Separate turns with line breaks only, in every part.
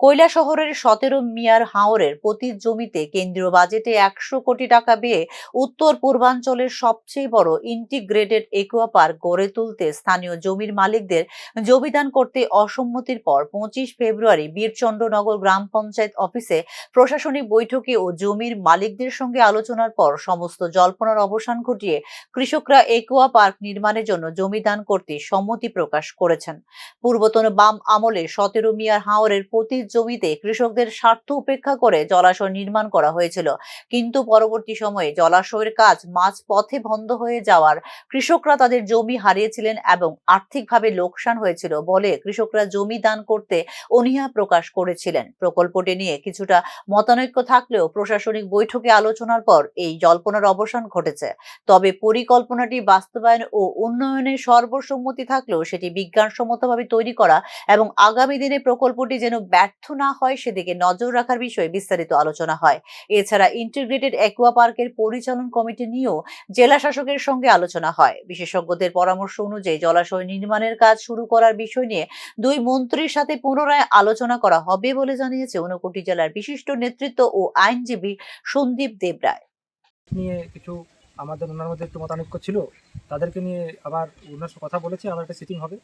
কৈলা শহরের সতেরো মিয়ার হাওরের প্রতি জমিতে কেন্দ্রীয় বাজেটে একশো কোটি টাকা ব্যয়ে উত্তর পূর্বাঞ্চলের সবচেয়ে বড় ইন্টিগ্রেটেড একুয়া পার্ক গড়ে তুলতে স্থানীয় জমির মালিকদের জমিদান করতে অসম্মতির পর পঁচিশ ফেব্রুয়ারি বীরচন্দ্রনগর গ্রাম পঞ্চায়েত অফিসে প্রশাসনিক বৈঠকে ও জমির মালিকদের সঙ্গে আলোচনার পর সমস্ত জল্পনার অবসান ঘটিয়ে কৃষকরা একুয়া পার্ক নির্মাণের জন্য জমিদান করতে সম্মতি প্রকাশ করেছেন। পূর্বতন বাম আমলে সতেরো মিয়ার হাওরের প্রতি জমিতে কৃষকদের স্বার্থ উপেক্ষা করে জলাশয় নির্মাণ করা হয়েছিল। কিন্তু পরবর্তী সময়ে জলাশয়ের কাজ মাঝ পথে বন্ধ হয়ে যাওয়ার কৃষকরা তাদের জমি হারিয়েছিলেন এবং আর্থিকভাবে লোকসান হয়েছিল বলে কৃষকরা জমি দান করতে অনীহা প্রকাশ করেছিলেন। প্রকল্পটি নিয়ে কিছুটা মতানৈক্য থাকলেও প্রশাসনিক বৈঠকে আলোচনার পর এই জল্পনার অবসান ঘটেছে। তবে পরিকল্পনাটি বাস্তবায়ন ও উন্নয়নে সর্বসম্মতি থাকলেও সেটি বিজ্ঞানসম্মতভাবে তৈরি করা এবং আগামী দিনে প্রকল্পটি যেন ব্যর্থ না হয় সেদিকে নজর রাখার বিষয়ে বিস্তারিত আলোচনা হয়। এছাড়া ইন্টিগ্রেটেড অ্যাকুয়া পার্কের পরিচালন কমিটি নিয়েও জেলা শাসকের সঙ্গে আলোচনা হয়। বিশেষজ্ঞদের পরামর্শ অনুযায়ী জলাশয় নির্মাণের কাজ শুরু করার বিষয় নিয়ে দুই মন্ত্রীর সাথে পুনরায় আলোচনা করা হবে বলে জানিয়েছে ঊনকোটি জেলার বিশিষ্ট নেতৃত্ব ও আইনজীবী সন্দীপ দেবরায়।
নিয়ে কিছু আমাদের ওনার মধ্যে একটু মতানৈক্য ছিল? তাদেরকে নিয়ে আবার ওনার কথা বলেছি, আবার একটা সিটিং হবে।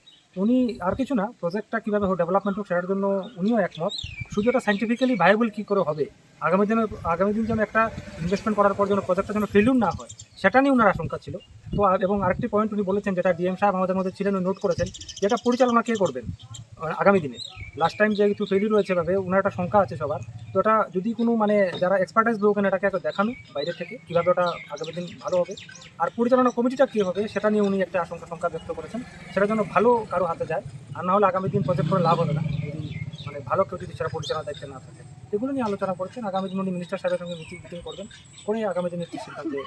উনি আর কিছু না প্রজেক্টটা কীভাবে ডেভেলপমেন্ট হোক, সেটার জন্য উনিও একমত। শুধু এটা সাইন্টিফিক্যালি ভাইবল কী করে হবে? আগামী দিনে, আগামী দিন যেন একটা ইনভেস্টমেন্ট করার পর যেন প্রজেক্টটা যেন ফেলিউর না হয়, সেটা নিয়ে ওনার আশঙ্কা ছিল। তো এবং আরেকটি পয়েন্ট উনি বলেছেন, যেটা ডিএম সাহেব আমাদের মধ্যে ছিলেন নোট করেছেন, যেটা পরিচালনা কে করবেন আগামী দিনে? লাস্ট টাইম যেহেতু ফেলিউর রয়েছে ভাবে ওনার একটা শঙ্কা আছে সবার। তো এটা যদি কোনো মানে যারা এক্সপার্টাইজ লোক এটাকে দেখানো বাইরে থেকে, কীভাবে ওটা আগামী দিন ভালো হবে। আর পরিচালনা কমিটিটা কী হবে, সেটা নিয়ে উনি একটা আশঙ্কা শঙ্কা ব্যক্ত করেছেন। সেটা যেন ভালো কারও হাতে যায়, আর না হলে আগামী দিন প্রজেক্ট করে লাভ হবে না। মানে ভালো কেউ যদি সেটা পরিচালনা দায়িত্বে না থাকে। এগুলো নিয়ে আলোচনা করছেন। আগামী দিন উনি মিনিস্টার সাহেবের সঙ্গে মিটিং করবেন। করে আগামী দিনের সিদ্ধান্তে